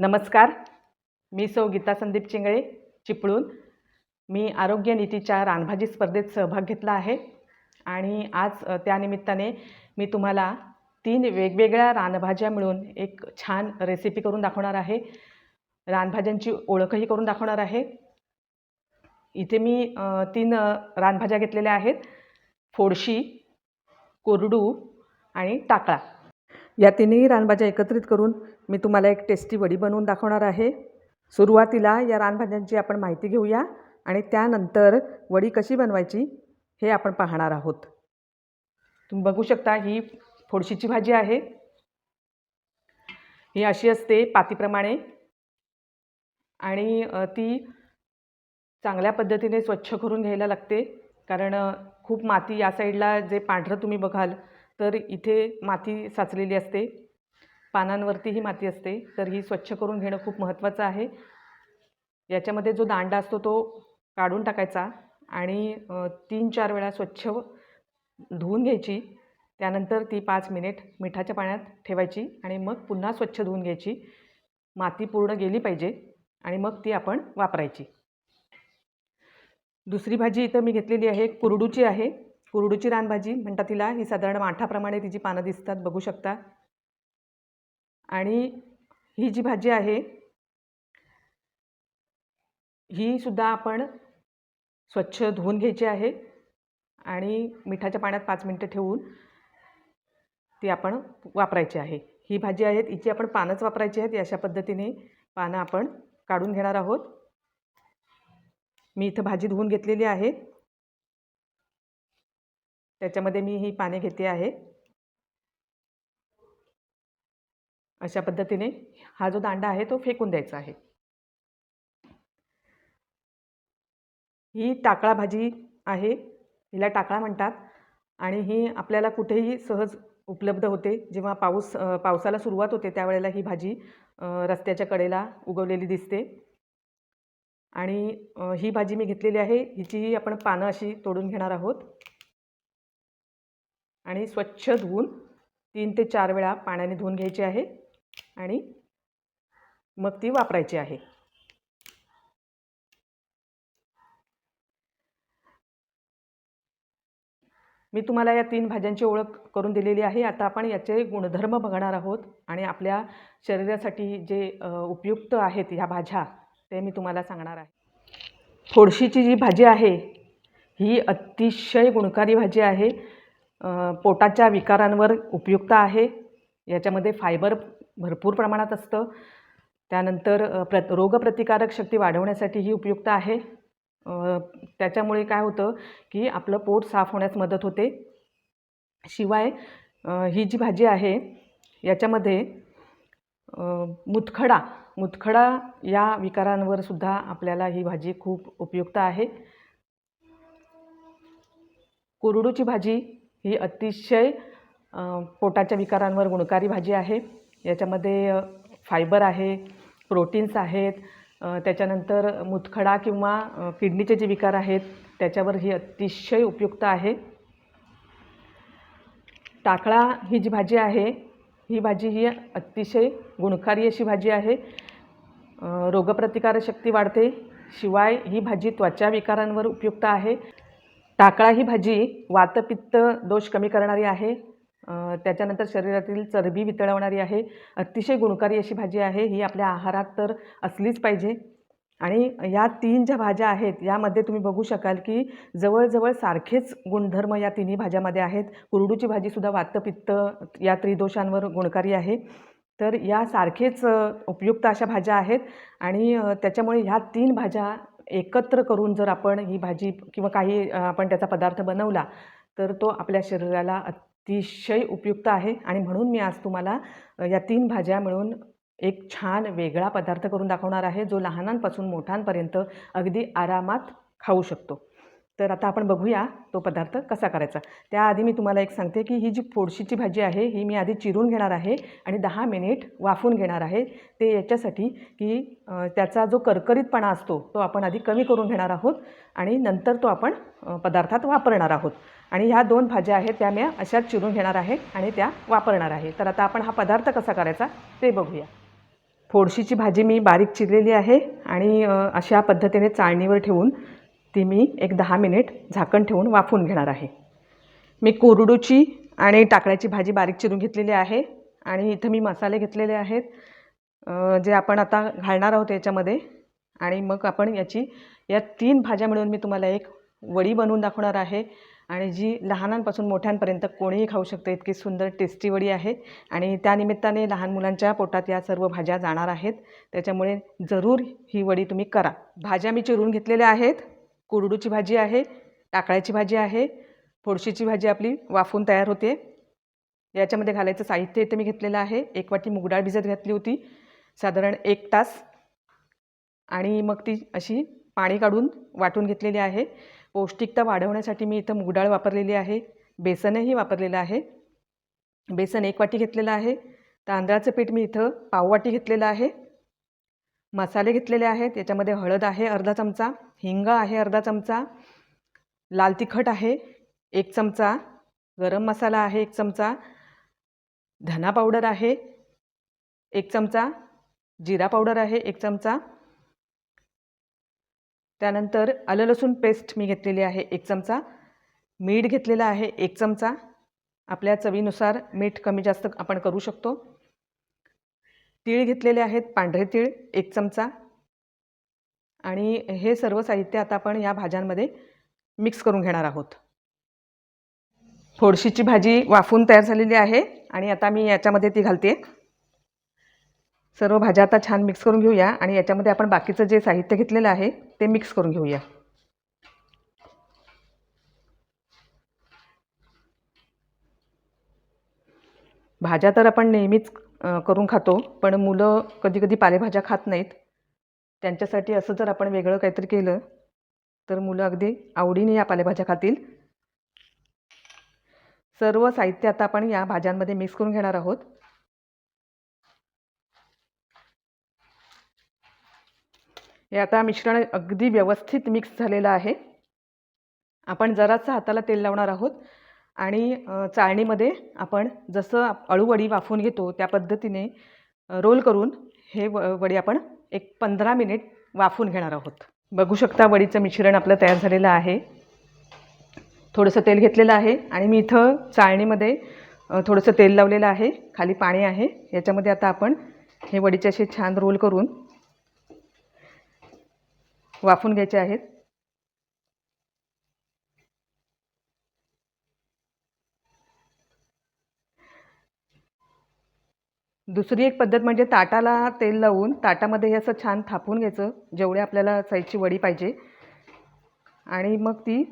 नमस्कार. मी सौ गीता संदीप चिंगळे चिपळूण. मी आरोग्य नीतीच्या रानभाजी स्पर्धेत सहभाग घेतला आहे आणि आज त्यानिमित्ताने मी तुम्हाला तीन वेगवेगळ्या रानभाज्या मिळून एक छान रेसिपी करून दाखवणार आहे. रानभाज्यांची ओळखही करून दाखवणार आहे. इथे मी तीन रानभाज्या घेतलेल्या आहेत. फोडशी कोरडू आणि टाकळा. या तिन्ही रानभाज्या एकत्रित करून मी तुम्हाला एक टेस्टी वडी बनवून दाखवणार आहे. सुरुवातीला या रानभाज्यांची आपण माहिती घेऊया आणि त्यानंतर वडी कशी बनवायची हे आपण पाहणार आहोत. तुम्ही बघू शकता ही फोडशीची भाजी आहे. ही अशी असते पातीप्रमाणे आणि ती चांगल्या पद्धतीने स्वच्छ करून घ्यायला लागते कारण खूप माती या साईडला जे पांढरं तुम्ही बघाल तर इथे माती साचलेली असते. पानांवरती ही माती असते. तर ही स्वच्छ करून घेणं खूप महत्त्वाचं आहे. याच्यामध्ये जो दांडा असतो तो काढून टाकायचा आणि तीन चार वेळा स्वच्छ धुवून घ्यायची. त्यानंतर ती पाच मिनिट मिठाच्या पाण्यात ठेवायची आणि मग पुन्हा स्वच्छ धुवून घ्यायची. माती पूर्ण गेली पाहिजे आणि मग ती आपण वापरायची. दुसरी भाजी इथं मी घेतलेली आहे कुरडूची आहे. कुरडूची रानभाजी म्हणतात तिला. ही साधारण माठाप्रमाणे तिची पानं दिसतात बघू शकता. आणि ही जी भाजी आहे ही सुद्धा आपण स्वच्छ धुवून घ्यायची आहे आणि मिठाच्या पाण्यात पाच मिनटं ठेवून ती आपण वापरायची आहे. ही भाजी आहेत हिची आपण पानंच वापरायची आहेत. अशा पद्धतीने पानं आपण काढून घेणार आहोत. मी इथं भाजी धुवून घेतलेली आहे. त्याच्यामध्ये मी ही पाने घेते आहे. अशा पद्धतीने हा जो दांडा आहे तो फेकून द्यायचा आहे. ही टाकळा भाजी आहे. हिला टाकळा म्हणतात. आणि ही आपल्याला कुठेही सहज उपलब्ध होते. जेव्हा पाऊस पावसाला सुरुवात होते त्यावेळेला ही भाजी रस्त्याच्या कडेला उगवलेली दिसते. आणि ही भाजी मी घेतलेली आहे. हिचीही आपण पानं अशी तोडून घेणार आहोत. आणि स्वच्छ धुवून तीन ते चार वेळा पाण्याने धुवून घ्यायची आहे आणि मग ती वापरायची आहे. मी तुम्हाला या तीन भाज्यांची ओळख करून दिलेली आहे. आता आपण याचे गुणधर्म बघणार आहोत आणि आपल्या शरीरासाठी जे उपयुक्त आहेत ह्या भाज्या ते मी तुम्हाला सांगणार आहे. फोडशीची जी भाजी आहे ही अतिशय गुणकारी भाजी आहे. पोटाच्या विकारांवर उपयुक्त आहे. याच्यामध्ये फायबर भरपूर प्रमाणात असतं. त्यानंतर प्र रोगप्रतिकारक शक्ती वाढवण्यासाठी ही उपयुक्त आहे. त्याच्यामुळे काय होतं की आपलं पोट साफ होण्यास मदत होते. शिवाय ही जी भाजी आहे याच्यामध्ये मुतखडा मुतखडा या विकारांवर सुद्धा आपल्याला ही भाजी खूप उपयुक्त आहे. कोरडूची भाजी ही अतिशय पोटाच्या विकारांवर गुणकारी भाजी आहे. याच्यामध्ये फायबर आहे प्रोटीन्स आहेत त्याच्यानंतर मुतखडा किंवा किडनीचे जे विकार आहेत त्याच्यावर ही अतिशय उपयुक्त आहे. टाकळा ही जी भाजी आहे ही भाजी ही अतिशय गुणकारी अशी भाजी आहे. रोगप्रतिकारशक्ती वाढते शिवाय ही भाजी त्वचा विकारांवर उपयुक्त आहे. टाकळा ही भाजी वातपित्त दोष कमी करणारी आहे. त्याच्यानंतर शरीरातील चरबी वितळवणारी आहे. अतिशय गुणकारी अशी भाजी आहे. ही आपल्या आहारात तर असलीच पाहिजे. आणि या तीन ज्या भाज्या आहेत यामध्ये तुम्ही बघू शकाल की जवळजवळ सारखेच गुणधर्म या तिन्ही भाज्यामध्ये आहेत. कुरडूची भाजीसुद्धा वातपित्त या त्रिदोषांवर गुणकारी आहे. तर या सारखेच उपयुक्त अशा भाज्या आहेत. आणि त्याच्यामुळे ह्या तीन भाज्या एकत्र करून जर आपण ही भाजी किंवा काही आपण त्याचा पदार्थ बनवला तर तो आपल्या शरीराला अतिशय उपयुक्त आहे. आणि म्हणून मी आज तुम्हाला या तीन भाज्या मिळून एक छान वेगळा पदार्थ करून दाखवणार आहे जो लहानांपासून मोठ्यांपर्यंत अगदी आरामात खाऊ शकतो. तर आता आपण बघूया तो पदार्थ कसा करायचा. त्याआधी मी तुम्हाला एक सांगते की ही जी फोडशीची भाजी आहे ही मी आधी चिरून घेणार आहे आणि दहा मिनिट वाफून घेणार आहे. ते याच्यासाठी की त्याचा जो करकरीतपणा असतो तो आपण आधी कमी करून घेणार आहोत आणि नंतर तो आपण पदार्थात वापरणार आहोत. आणि ह्या दोन भाज्या आहेत त्या मी अशाच चिरून घेणार आहे आणि त्या वापरणार आहे. तर आता आपण हा पदार्थ कसा करायचा ते बघूया. फोडशीची भाजी मी बारीक चिरलेली आहे आणि अशा पद्धतीने चाळणीवर ठेवून ती मी एक दहा मिनिट झाकण ठेवून वाफवून घेणार आहे. मी कोरडूची आणि टाकळ्याची भाजी बारीक चिरून घेतलेली आहे आणि इथं मी मसाले घेतलेले आहेत जे आपण आता घालणार आहोत याच्यामध्ये. आणि मग आपण याची या तीन भाज्या मिळून मी तुम्हाला एक वडी बनवून दाखवणार आहे. आणि जी लहानांपासून मोठ्यांपर्यंत कोणीही खाऊ शकतं इतकी सुंदर टेस्टी वडी आहे. आणि त्यानिमित्ताने लहान मुलांच्या पोटात या सर्व भाज्या जाणार आहेत. त्याच्यामुळे जरूर ही वडी तुम्ही करा. भाज्या मी चिरून घेतलेल्या आहेत. कुरडूची भाजी आहे टाकळ्याची भाजी आहे फोडशीची भाजी आपली वाफून तयार होते. याच्यामध्ये घालायचं साहित्य इथे मी घेतलेलं आहे. एक वाटी मुगडाळ भिजत घातली होती. साधारण एक तास. आणि मग ती अशी पाणी काढून वाटून घेतलेली आहे. पौष्टिकता वाढवण्यासाठी मी इथं मुगडाळ वापरलेली आहे. बेसनही वापरलेलं आहे. बेसन एक वाटी घेतलेलं आहे. तांदळाचं पीठ मी इथं पाववाटी घेतलेलं आहे. मसाले घेतलेले आहेत. याच्यामध्ये हळद आहे अर्धा चमचा हिंग आहे अर्धा चमचा लाल तिखट आहे एक चमचा गरम मसाला आहे एक चमचा धना पावडर आहे एक चमचा जिरा पावडर आहे एक चमचा. त्यानंतर आलं लसूण पेस्ट मी घेतलेली आहे एक चमचा मीठ घेतलेलं आहे एक चमचा. आपल्या चवीनुसार मीठ कमी जास्त आपण करू शकतो. तीळ घेतलेले आहेत पांढरे तीळ एक चमचा. आणि हे सर्व साहित्य आता आपण या भाज्यांमध्ये मिक्स करून घेणार आहोत. फोडशीची भाजी वाफून तयार झालेली आहे आणि आता मी याच्यामध्ये ती घालते. सर्व भाज्या आता छान मिक्स करून घेऊया आणि याच्यामध्ये आपण बाकीचं जे साहित्य घेतलेलं आहे ते मिक्स करून घेऊया. भाज्या तर आपण नेहमीच करून खातो. पण मुलं कधी कधी पालेभाज्या खात नाहीत. त्यांच्यासाठी असं जर आपण वेगळं काहीतरी केलं तर मुलं अगदी आवडीने या पालेभाज्या खातील. सर्व साहित्य आता आपण या भाज्यांमध्ये मिक्स करून घेणार आहोत. हे आता मिश्रण अगदी व्यवस्थित मिक्स झालेलं आहे. आपण जरासं हाताला तेल लावणार आहोत. आणि चाळणीमध्ये आपण जसं अळूवडी वाफून घेतो त्या पद्धतीने रोल करून हे व वडी आपण एक पंधरा मिनिट वाफून घेणार आहोत. बघू शकता वडीचं मिश्रण आपलं तयार झालेलं आहे. थोडंसं तेल घेतलेलं आहे आणि मी इथं चाळणीमध्ये थोडंसं तेल लावलेलं आहे. खाली पाणी आहे. याच्यामध्ये आता आपण हे वडीचे असे छान रोल करून वाफून घ्यायचे आहेत. दुसरी एक पद्धत म्हणजे ताटाला तेल लावून ताटामध्ये हे असं छान थापून घ्यायचं जेवढे आपल्याला साईजची वडी पाहिजे. आणि मग ती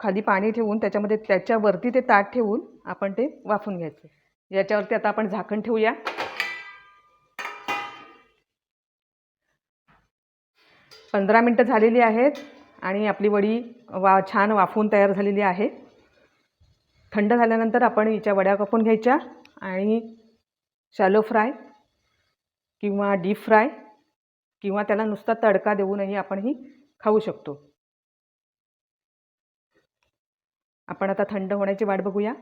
खाली पाणी ठेवून त्याच्यामध्ये त्याच्यावरती ते ताट ठेवून आपण ते वाफून घ्यायचं. याच्यावरती आता आपण झाकण ठेवूया. पंधरा मिनटं झालेली आहेत आणि आपली वडी वा छान वाफून तयार झालेली आहे. थंड झाल्यानंतर आपण हिच्या वड्या कापून घ्यायच्या आणि शॅलो फ्राय किंवा डीप फ्राय किंवा त्याला नुसता तडका देऊनही आपण ही खाऊ शकतो. आपण आता थंड होण्याची वाट बघूया.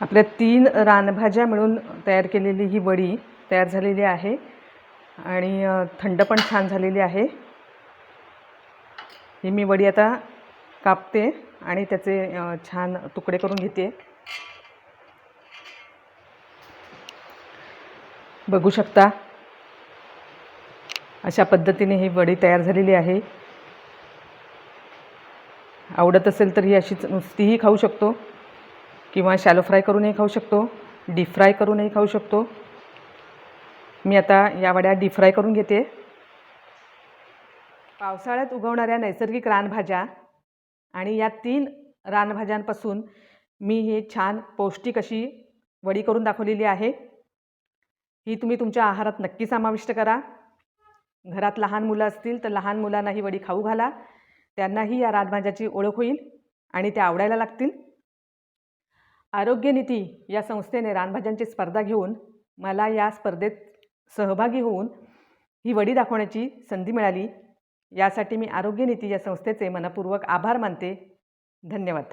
आपल्या तीन रानभाज्या मिळून तयार केलेली ही वडी तयार झालेली आहे आणि थंड पण छान झालेली आहे. ही मी वडी आता कापते आणि त्याचे छान तुकडे करून घेते. बघू शकता. अशा पद्धतीने ही वडी तयार झालेली आहे. आवडत असेल तर ही अशीच नुसतीही खाऊ शकतो. किंवा शॅलो फ्राय करूनही खाऊ शकतो. डीप फ्राय करूनही खाऊ शकतो. मी आता या वड्या डीप फ्राय करून घेते. पावसाळ्यात उगवणाऱ्या नैसर्गिक रानभाज्या आणि या तीन रानभाज्यांपासून मी हे छान पौष्टिक अशी वडी करून दाखवलेली आहे. ही तुम्ही तुमच्या आहारात नक्की समाविष्ट करा. घरात लहान मुलं असतील तर लहान मुलांना ही वडी खाऊ घाला. त्यांनाही या रानभाज्याची ओळख होईल आणि त्या आवडायला लागतील. आरोग्यनीती या संस्थेने रानभाज्यांची स्पर्धा घेऊन मला या स्पर्धेत सहभागी होऊन ही वडी दाखवण्याची संधी मिळाली. यासाठी मी आरोग्यनीती या संस्थेचे मनपूर्वक आभार मानते. धन्यवाद.